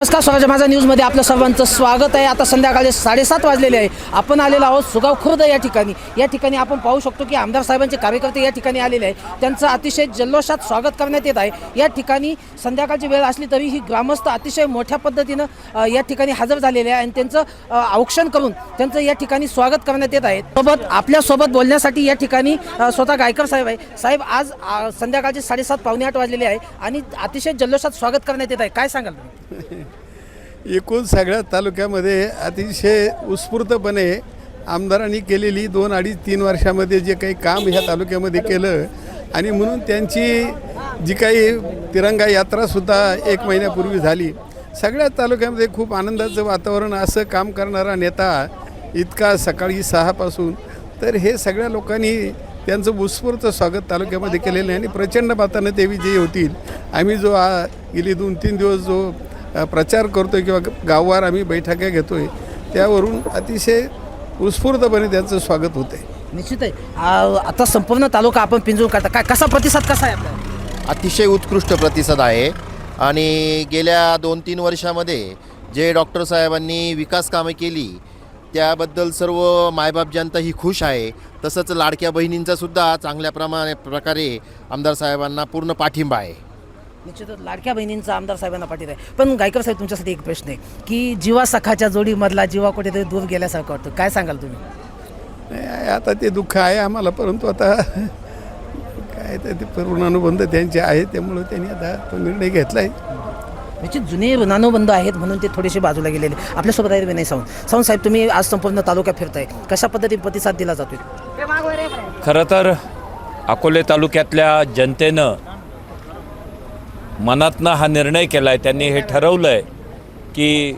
नमस्कार स्वराज माझा न्यूजमध्ये आपलं सर्वांचं स्वागत आहे. आता संध्याकाळी साडेसात वाजलेले आहे. आपण आलेलो आहोत सुगाव खुर्द या ठिकाणी. या ठिकाणी आपण पाहू शकतो की आमदार साहेबांचे कार्यकर्ते या ठिकाणी आलेले आहे त्यांचं अतिशय जल्लोषात स्वागत करण्यात येत आहे. या ठिकाणी संध्याकाळची वेळ असली तरी ही ग्रामस्थ अतिशय मोठ्या पद्धतीनं या ठिकाणी हजर झालेले आहे आणि त्यांचं औक्षण करून त्यांचं या ठिकाणी स्वागत करण्यात येत आहे. सोबत आपल्यासोबत बोलण्यासाठी या ठिकाणी स्वतः गायकर साहेब आहे. साहेब आज संध्याकाळचे साडेसात पावणे आठ वाजलेले आहे आणि अतिशय जल्लोषात स्वागत करण्यात येत आहे. काय सांगाल एकूण सगळ्या तालुक्यामध्ये अतिशय उत्स्फूर्तपणे आमदारांनी केलेली दोन अडीच तीन वर्षामध्ये जे काही काम ह्या तालुक्यामध्ये केलं आणि म्हणून त्यांची जी काही तिरंगा यात्रासुद्धा एक महिन्यापूर्वी झाली. सगळ्या तालुक्यामध्ये खूप आनंदाचं वातावरण असं काम करणारा नेता इतका सकाळी सहापासून तर हे सगळ्या लोकांनी त्यांचं उत्स्फूर्त स्वागत तालुक्यामध्ये केलेलं आहे आणि प्रचंड मतानं ते विजयी होतील. आम्ही जो आ गेली दोन तीन दिवस जो प्रचार करतो आहे किंवा गाववार आम्ही बैठका घेतो आहे त्यावरून अतिशय उत्स्फूर्तपणे त्यांचं स्वागत होतं आहे निश्चित आहे. आ, आता संपूर्ण तालुका आपण पिंजून काढता. काय कसा प्रतिसाद कसा आहे आपला? अतिशय उत्कृष्ट प्रतिसाद आहे. आणि गेल्या दोन तीन वर्षामध्ये जे डॉक्टर साहेबांनी विकास कामं केली त्याबद्दल सर्व मायबाप जनता ही खुश आहे. तसंच लाडक्या बहिणींचा सुद्धा चांगल्या प्रमाणे प्रकारे आमदार साहेबांना पूर्ण पाठिंबा आहे. निश्चितच लाडक्या बहिणींचा आमदार साहेबांना पाठीत आहे. पण गायकर साहेब तुमच्यासाठी एक प्रश्न आहे की जीवा सखाच्या जोडीमधला जीवा कुठेतरी दूर गेल्यासारखं वाटतं. काय सांगाल तुम्ही? नाही, आता ते दुःख आहे आम्हाला परंतु आता काय तर ते ऋणानुबंध त्यांचे आहेत त्यामुळं त्यांनी आता तो निर्णय घेतला आहे निश्चित जुने ऋणानुबंध आहेत म्हणून ते थोडेसे बाजूला गेलेले. आपल्यासोबत आहेत विनय सावंत. सावंत साहेब तुम्ही आज संपूर्ण तालुका फिरताय. कशा पद्धतीने प्रतिसाद दिला जातोय? खरं तर अकोले तालुक्यातल्या जनतेनं मनातनं हा निर्णय केला आहे त्यांनी हे ठरवलं आहे की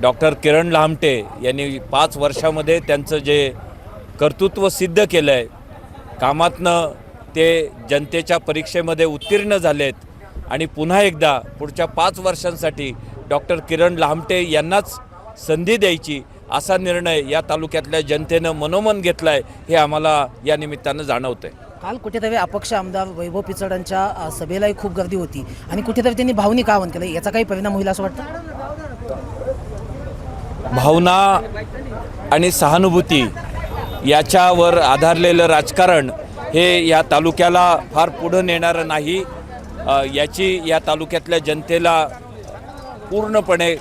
डॉक्टर किरण लामटे यांनी पाच वर्षामध्ये त्यांचं जे कर्तृत्व सिद्ध केलं आहे कामातनं ते जनतेच्या परीक्षेमध्ये उत्तीर्ण झाले आहेत आणि पुन्हा एकदा पुढच्या पाच वर्षांसाठी डॉक्टर किरण लामटे यांनाच संधी द्यायची. असा निर्णय या तालुक्यातल्या जनतेनं मनोमन घेतला आहे हे आम्हाला या निमित्तानं जाणवतं आहे काल कुठेतरी अपक्ष आमदार वैभव पिचडांच्या सभेलाही खूप गर्दी होती. आणि कुठेतरी त्यांनी भावनिक आवाहन केलं. याचा काही परिणाम होईल असं वाटतं? भावना आणि सहानुभूती याच्यावर आधारलेलं राजकारण हे या तालुक्याला फार पुढं नेणारं नाही. याची या तालुक्यातल्या जनतेला पूर्णपणे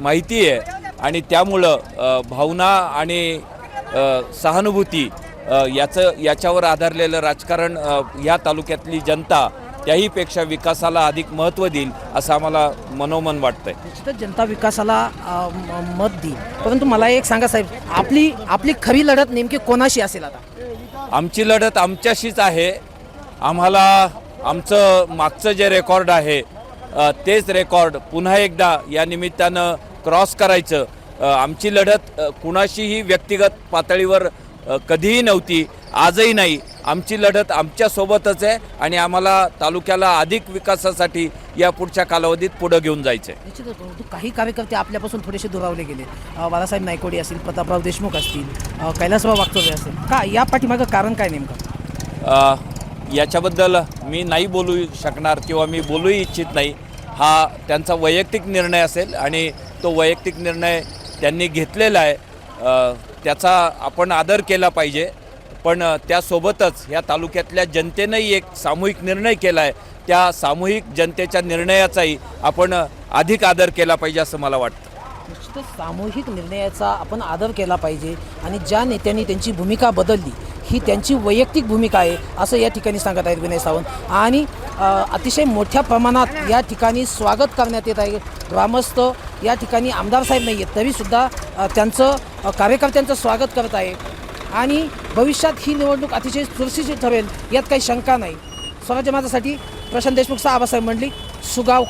माहिती आहे. आणि त्यामुळं भावना आणि सहानुभूती याचं याच्यावर आधारलेलं राजकारण या तालुक्यातली जनता त्याहीपेक्षा विकासाला अधिक महत्त्व देईल असं आम्हाला मनोमन वाटतंय. निश्चितच जनता विकासाला मत देईल. परंतु मला एक सांगा साहेब आपली आपली खरी लढत नेमकी कोणाशी असेल आता? आमची लढत आमच्याशीच आहे. आम्हाला आमचं मागचं जे रेकॉर्ड आहे तेच रेकॉर्ड पुन्हा एकदा या निमित्तानं क्रॉस करायचं. आमची लढत कुणाशीही व्यक्तिगत पातळीवर कधीही नव्हती आजही नाही. आमची लढत आमच्यासोबतच आहे आणि आम्हाला तालुक्याला अधिक विकासासाठी या पुढच्या कालावधीत पुढं घेऊन जायचं आहे निश्चितच काही कार्यकर्ते आपल्यापासून थोडेसे दुरावले गेले. बाळासाहेब नायकोडी असतील प्रतापराव देशमुख असतील कैलासराव वागचोरे असेल का या पाठीमागं कारण काय नेमकं? याच्याबद्दल मी नाही बोलू शकणार किंवा मी बोलूही इच्छित नाही. हा त्यांचा वैयक्तिक निर्णय असेल आणि तो वैयक्तिक निर्णय त्यांनी घेतलेला आहे. त्याचा आपण आदर केला पाहिजे. पण त्यासोबतच या तालुक्यातल्या जनतेनंही एक सामूहिक निर्णय केला आहे त्या सामूहिक जनतेच्या निर्णयाचाही आपण अधिक आदर केला पाहिजे असं मला वाटतं. निश्चितच सामूहिक निर्णयाचा आपण आदर केला पाहिजे आणि ज्या नेत्यांनी त्यांची भूमिका बदलली ही त्यांची वैयक्तिक भूमिका आहे असं या ठिकाणी सांगत आहेत विनय सावंत. आणि अतिशय मोठ्या प्रमाणात या ठिकाणी स्वागत करण्यात येत आहे. ग्रामस्थ या ठिकाणी आमदार साहेब नाही आहेत तरीसुद्धा त्यांचं कार्यकर्त्यांचं स्वागत करत आहे. आणि भविष्यात ही निवडणूक अतिशय चुरशीची ठरेल यात काही शंका नाही. स्वराज्य माझ्यासाठी प्रशांत देशमुख आबासाहेब मंडली सुगाव.